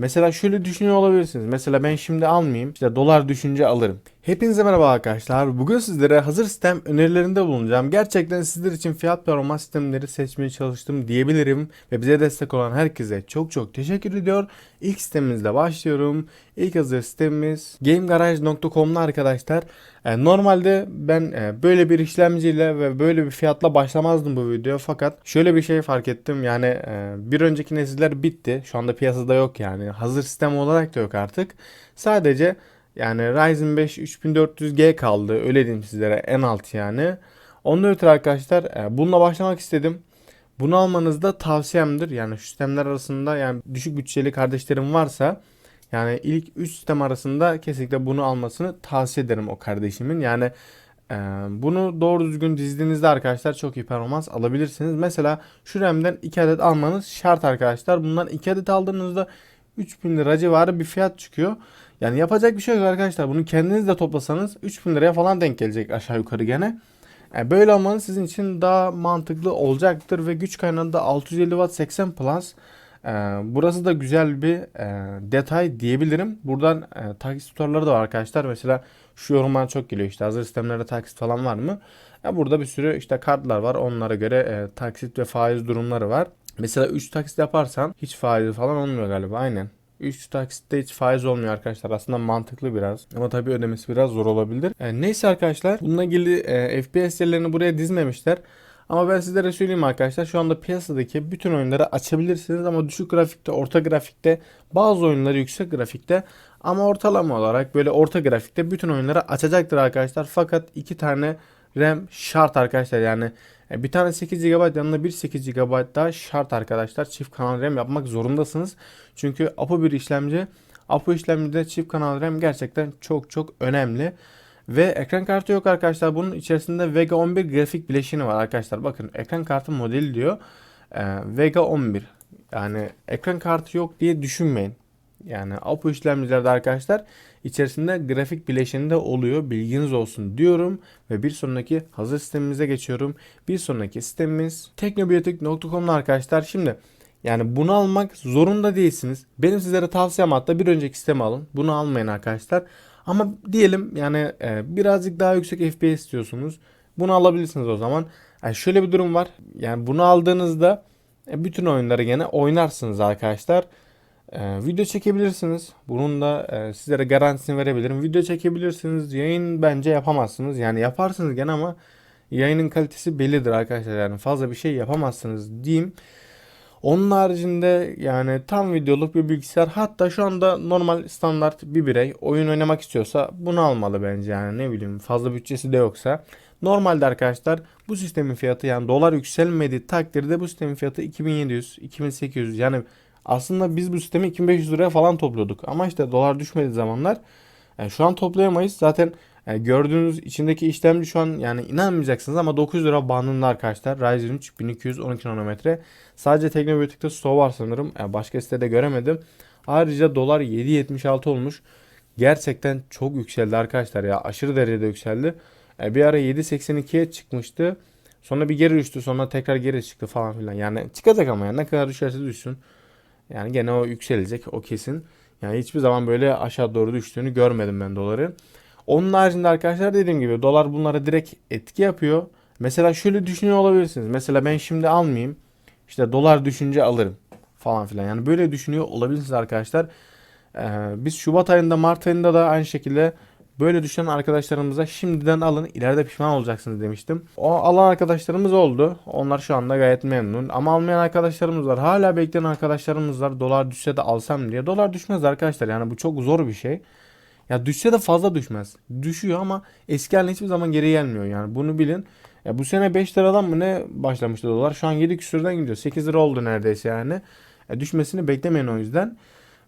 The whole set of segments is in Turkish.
Mesela şöyle düşünüyor olabilirsiniz. Mesela ben şimdi almayayım. İşte dolar düşünce alırım. Hepinize merhaba arkadaşlar. Bugün sizlere hazır sistem önerilerinde bulunacağım. Gerçekten sizler için fiyat performans sistemleri seçmeye çalıştım diyebilirim. Ve bize destek olan herkese çok çok teşekkür ediyor. İlk sitemimizle başlıyorum. İlk hazır sistemimiz GameGarage.com'da arkadaşlar. E, normalde ben e, böyle bir işlemciyle ve böyle bir fiyatla başlamazdım bu videoya. Fakat şöyle bir şey fark ettim. Yani e, bir önceki nesiller bitti. Şu anda piyasada yok yani. Hazır sistem olarak da yok artık. Sadece yani Ryzen 5 3400G kaldı. Öyle diyeyim sizlere en alt yani. Ondan ötürü arkadaşlar e, bununla başlamak istedim. Bunu almanız da tavsiyemdir. Yani şu sistemler arasında yani düşük bütçeli kardeşlerim varsa yani ilk 3 sistem arasında kesinlikle bunu almasını tavsiye ederim o kardeşimin. Yani e, bunu doğru düzgün dizdiğinizde arkadaşlar çok iyi performans alabilirsiniz. Mesela şu RAM'den 2 adet almanız şart arkadaşlar. Bundan 2 adet aldığınızda 3000 lira civarı bir fiyat çıkıyor. Yani yapacak bir şey yok arkadaşlar. Bunu kendiniz de toplasanız 3000 liraya falan denk gelecek aşağı yukarı gene. Yani böyle almanız sizin için daha mantıklı olacaktır ve güç kaynağı da 650 Watt 80 Plus. Ee, burası da güzel bir e, detay diyebilirim. Buradan e, taksit tutarları da var arkadaşlar. Mesela şu yorumlar çok geliyor işte hazır sistemlerde taksit falan var mı? Ya burada bir sürü işte kartlar var. Onlara göre e, taksit ve faiz durumları var. Mesela 3 taksit yaparsan hiç faiz falan olmuyor galiba. Aynen. 3 taksitte hiç faiz olmuyor arkadaşlar. Aslında mantıklı biraz. Ama tabii ödemesi biraz zor olabilir. E, neyse arkadaşlar. Bununla ilgili e, FPS yerlerini buraya dizmemişler. Ama ben sizlere söyleyeyim arkadaşlar. Şu anda piyasadaki bütün oyunları açabilirsiniz. Ama düşük grafikte, orta grafikte, bazı oyunları yüksek grafikte. Ama ortalama olarak böyle orta grafikte bütün oyunları açacaktır arkadaşlar. Fakat iki tane RAM şart arkadaşlar. Yani bir tane 8 GB yanına bir 8 GB daha şart arkadaşlar. Çift kanal RAM yapmak zorundasınız. Çünkü APU bir işlemci. APU işlemcide çift kanal RAM gerçekten çok çok önemli. Ve ekran kartı yok arkadaşlar. Bunun içerisinde Vega 11 grafik bileşini var arkadaşlar. Bakın ekran kartı modeli diyor. Ee, Vega 11. Yani ekran kartı yok diye düşünmeyin. Yani APU işlemcilerde arkadaşlar içerisinde grafik bileşeni de oluyor. Bilginiz olsun diyorum. Ve bir sonraki hazır sistemimize geçiyorum. Bir sonraki sistemimiz teknobiyotik.com'da arkadaşlar. Şimdi yani bunu almak zorunda değilsiniz. Benim sizlere tavsiyem hatta bir önceki sistemi alın. Bunu almayın arkadaşlar. Ama diyelim yani e, birazcık daha yüksek FPS istiyorsunuz. Bunu alabilirsiniz o zaman. Yani şöyle bir durum var. Yani bunu aldığınızda e, bütün oyunları gene oynarsınız arkadaşlar. E, video çekebilirsiniz. Bunun da e, sizlere garantisini verebilirim. Video çekebilirsiniz. Yayın bence yapamazsınız. Yani yaparsınız gene ama yayının kalitesi bellidir arkadaşlar. Yani fazla bir şey yapamazsınız diyeyim. Onun haricinde yani tam videoluk bir bilgisayar hatta şu anda normal standart bir birey oyun oynamak istiyorsa bunu almalı bence yani ne bileyim fazla bütçesi de yoksa. Normalde arkadaşlar bu sistemin fiyatı yani dolar yükselmediği takdirde bu sistemin fiyatı 2700, 2800 yani aslında biz bu sistemi 2500 liraya falan topluyorduk ama işte dolar düşmediği zamanlar yani şu an toplayamayız zaten yani gördüğünüz içindeki işlemci şu an yani inanmayacaksınız ama 900 lira bandında arkadaşlar. Ryzen 3 1212 nanometre. Sadece Teknobiyotik'te stoğu var sanırım. Yani başka sitede göremedim. Ayrıca dolar 7.76 olmuş. Gerçekten çok yükseldi arkadaşlar ya. Aşırı derecede yükseldi. Yani bir ara 7.82'ye çıkmıştı. Sonra bir geri düştü. Sonra tekrar geri çıktı falan filan. Yani çıkacak ama ya ne kadar düşerse düşsün. Yani gene o yükselecek o kesin. Yani hiçbir zaman böyle aşağı doğru düştüğünü görmedim ben doları. Onun haricinde arkadaşlar dediğim gibi dolar bunlara direkt etki yapıyor. Mesela şöyle düşünüyor olabilirsiniz. Mesela ben şimdi almayayım. İşte dolar düşünce alırım falan filan. Yani böyle düşünüyor olabilirsiniz arkadaşlar. Ee, biz Şubat ayında Mart ayında da aynı şekilde böyle düşünen arkadaşlarımıza şimdiden alın ileride pişman olacaksınız demiştim. O alan arkadaşlarımız oldu. Onlar şu anda gayet memnun. Ama almayan arkadaşlarımız var. Hala bekleyen arkadaşlarımız var. Dolar düşse de alsam diye. Dolar düşmez arkadaşlar. Yani bu çok zor bir şey. Ya düşse de fazla düşmez. Düşüyor ama eski haline hiçbir zaman geri gelmiyor yani. Bunu bilin. Ya bu sene 5 liradan mı ne başlamıştı dolar? Şu an 7 küsürden gidiyor. 8 lira oldu neredeyse yani. Ya düşmesini beklemeyin o yüzden.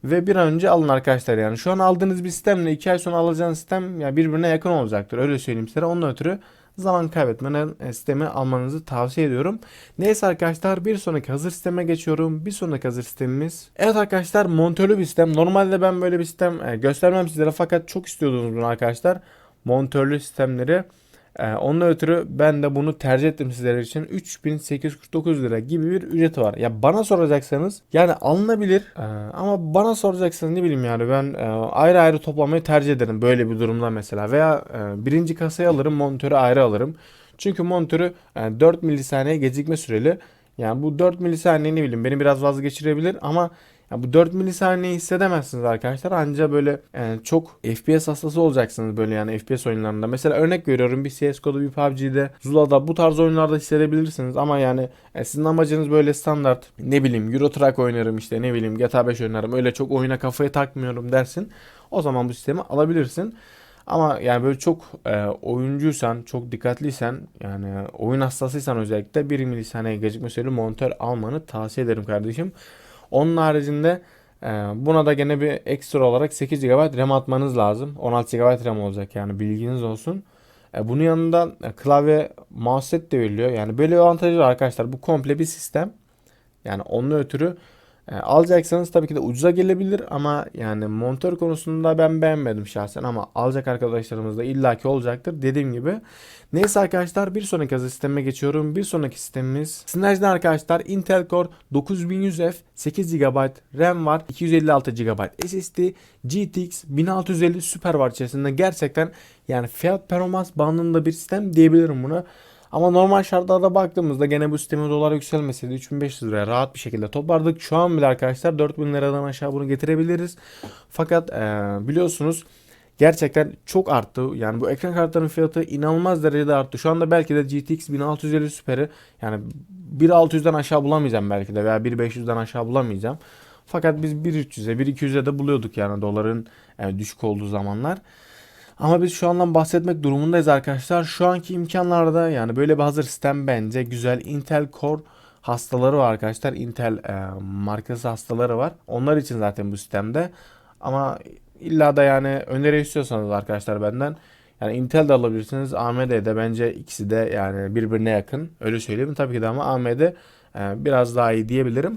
Ve bir an önce alın arkadaşlar yani. Şu an aldığınız bir sistemle 2 ay sonra alacağınız sistem ya birbirine yakın olacaktır. Öyle söyleyeyim size. Ondan ötürü zaman kaybetmeden e, sistemi almanızı tavsiye ediyorum. Neyse arkadaşlar bir sonraki hazır sisteme geçiyorum. Bir sonraki hazır sistemimiz. Evet arkadaşlar montörlü bir sistem. Normalde ben böyle bir sistem e, göstermem sizlere fakat çok istiyordunuz bunu arkadaşlar. Montörlü sistemleri. Ee, onunla ötürü ben de bunu tercih ettim sizler için. 3849 lira gibi bir ücreti var. Ya bana soracaksanız yani alınabilir Ee, ama bana soracaksanız ne bileyim yani ben e, ayrı ayrı toplamayı tercih ederim böyle bir durumda mesela. Veya e, birinci kasayı alırım monitörü ayrı alırım. Çünkü monitörü e, 4 milisaniye gecikme süreli. Yani bu 4 milisaniye ne bileyim beni biraz vazgeçirebilir ama ya bu 4 milisaniye hissedemezsiniz arkadaşlar. Anca böyle e, çok FPS hastası olacaksınız böyle yani FPS oyunlarında. Mesela örnek veriyorum bir CSGO'da bir PUBG'de Zula'da bu tarz oyunlarda hissedebilirsiniz. Ama yani e, sizin amacınız böyle standart ne bileyim Euro Truck oynarım işte ne bileyim GTA 5 oynarım öyle çok oyuna kafayı takmıyorum dersin. O zaman bu sistemi alabilirsin. Ama yani böyle çok e, oyuncuysan, çok dikkatliysen yani oyun hastasıysan özellikle 1 milisaniye gecikme süreli monitör almanı tavsiye ederim kardeşim. Onun haricinde e, buna da gene bir ekstra olarak 8 GB RAM atmanız lazım. 16 GB RAM olacak yani bilginiz olsun. E, bunun yanında e, klavye mouse set de veriliyor. Yani böyle bir avantajı var arkadaşlar. Bu komple bir sistem. Yani onun ötürü e, alacaksanız tabii ki de ucuza gelebilir ama yani monitör konusunda ben beğenmedim şahsen ama alacak arkadaşlarımız da illaki olacaktır dediğim gibi. Neyse arkadaşlar bir sonraki sisteme geçiyorum. Bir sonraki sistemimiz Synergy'den arkadaşlar Intel Core 9100F 8 GB RAM var 256 GB SSD GTX 1650 Super var içerisinde gerçekten yani fiyat performans bandında bir sistem diyebilirim buna. Ama normal şartlarda baktığımızda gene bu sistemin dolar yükselmeseydi 3500 liraya rahat bir şekilde toplardık. Şu an bile arkadaşlar 4000 liradan aşağı bunu getirebiliriz. Fakat ee, biliyorsunuz gerçekten çok arttı. Yani bu ekran kartlarının fiyatı inanılmaz derecede arttı. Şu anda belki de GTX 1650 Super'i yani 1.600'den aşağı bulamayacağım belki de veya 1.500'den aşağı bulamayacağım. Fakat biz 1.300'e 1.200'e de buluyorduk yani doların yani düşük olduğu zamanlar. Ama biz şu andan bahsetmek durumundayız arkadaşlar. Şu anki imkanlarda yani böyle bir hazır sistem bence güzel. Intel Core hastaları var arkadaşlar. Intel e, markası hastaları var. Onlar için zaten bu sistemde. Ama illa da yani öneri istiyorsanız arkadaşlar benden yani Intel de alabilirsiniz. AMD de bence ikisi de yani birbirine yakın. Öyle söyleyeyim. Tabii ki de ama AMD e, biraz daha iyi diyebilirim.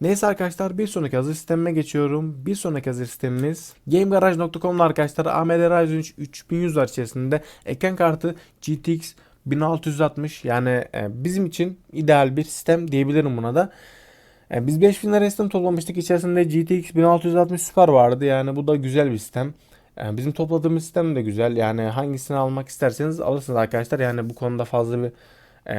Neyse arkadaşlar bir sonraki hazır sistemime geçiyorum. Bir sonraki hazır sistemimiz GameGarage.com'da arkadaşlar AMD Ryzen 3 3100 var içerisinde ekran kartı GTX 1660 yani e, bizim için ideal bir sistem diyebilirim buna da. E, biz 5000 lira sistem toplamıştık. İçerisinde GTX 1660 Super vardı. Yani bu da güzel bir sistem. E, bizim topladığımız sistem de güzel. Yani hangisini almak isterseniz alırsınız arkadaşlar. Yani bu konuda fazla bir e,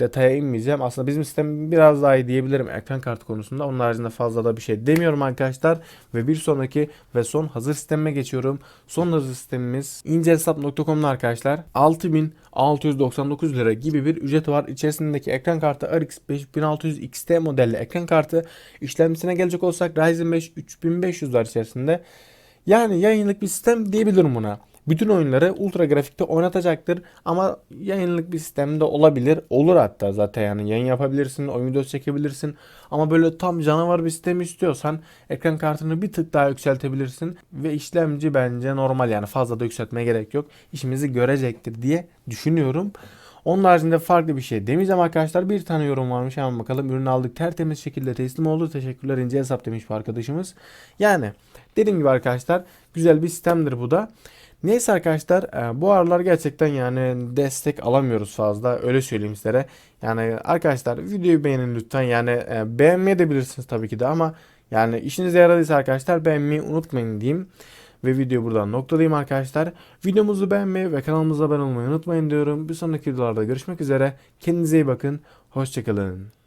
detaya inmeyeceğim. Aslında bizim sistem biraz daha iyi diyebilirim ekran kartı konusunda. Onun haricinde fazla da bir şey demiyorum arkadaşlar. Ve bir sonraki ve son hazır sistemime geçiyorum. Son hazır sistemimiz incehesap.com'da arkadaşlar. 6699 lira gibi bir ücret var. İçerisindeki ekran kartı RX 5600 XT modelli ekran kartı. İşlemcisine gelecek olsak Ryzen 5 3500 var içerisinde. Yani yayınlık bir sistem diyebilirim buna bütün oyunları ultra grafikte oynatacaktır. Ama yayınlık bir sistemde olabilir. Olur hatta zaten yani yayın yapabilirsin, oyun videosu çekebilirsin. Ama böyle tam canavar bir sistem istiyorsan ekran kartını bir tık daha yükseltebilirsin. Ve işlemci bence normal yani fazla da yükseltmeye gerek yok. İşimizi görecektir diye düşünüyorum. Onun haricinde farklı bir şey demeyeceğim arkadaşlar. Bir tane yorum varmış hemen bakalım. Ürünü aldık tertemiz şekilde teslim oldu. Teşekkürler ince hesap demiş bir arkadaşımız. Yani dediğim gibi arkadaşlar güzel bir sistemdir bu da. Neyse arkadaşlar e, bu aralar gerçekten yani destek alamıyoruz fazla öyle söyleyeyim sizlere. Yani arkadaşlar videoyu beğenin lütfen yani e, beğenmeye de bilirsiniz tabii ki de ama yani işinize yaradıysa arkadaşlar beğenmeyi unutmayın diyeyim. Ve videoyu buradan noktalayayım arkadaşlar. Videomuzu beğenmeyi ve kanalımıza abone olmayı unutmayın diyorum. Bir sonraki videolarda görüşmek üzere. Kendinize iyi bakın. Hoşçakalın.